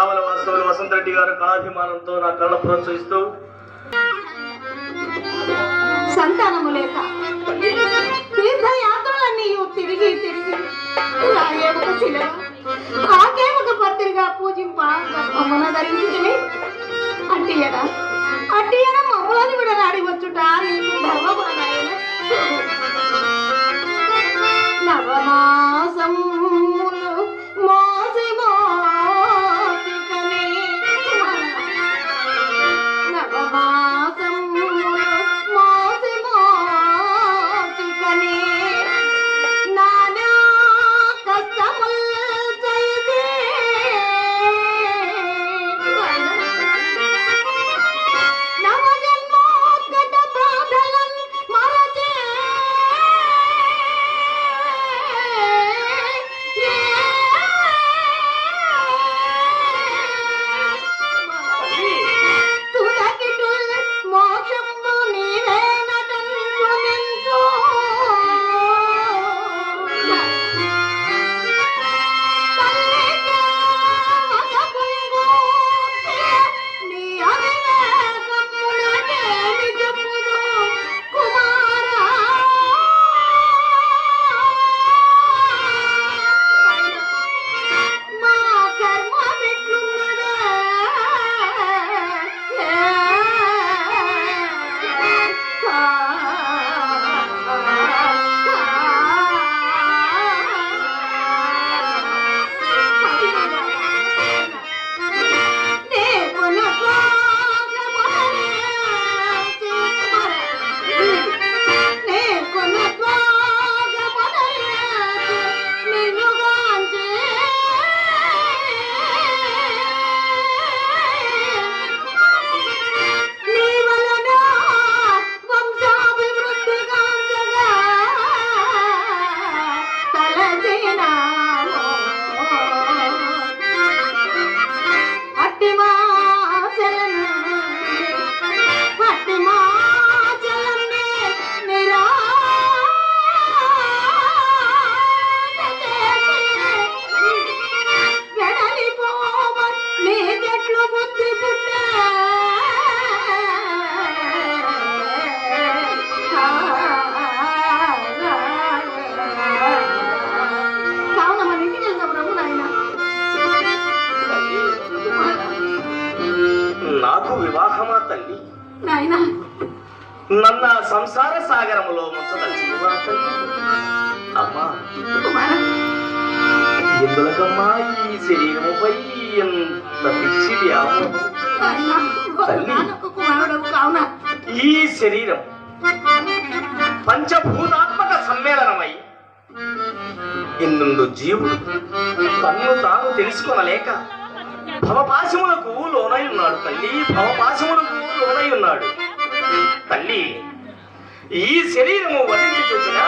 కావల వాస్తవులు వసంత రెడ్డి గారు కళాభిమానంతో నా కళ ప్రోత్సహిస్తూ సంతానము లేక తీర్థయాత్రలన్నీ తిరిగి తిరిగి రాయేమక శిలగా ఆకేముక పత్రిగా పూజింప గర్భమున ధరించుకుని అట్టియడ. అట్టియడ మమ్మలని విడనాడి వచ్చుట నీకు నవమా నన్న సంసార సాగరములో అమ్మా. ఎందులకమ్మా ఈ శరీరముపై ఎంత పిచ్చి ఈ శరీరం పంచభూతాత్మక సమ్మేళనమై ఇందుండు జీవుడు తన్ను తాను తెలుసుకొనలేక భవపాశములకు లోనై ఉన్నాడు తల్లి. భవపాశములకు లోనై ఉన్నాడు. తల్లి ఈ శరీరము వర్ణించి చూసిన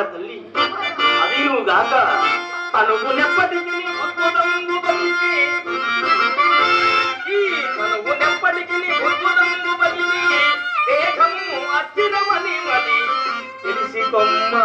కనుక తల్లి అది నువ్వు గాక తనువు నెప్పటికి తనువు నెప్పటికి దేహము అస్థిరమని మరి తెలిసి కొమ్మా.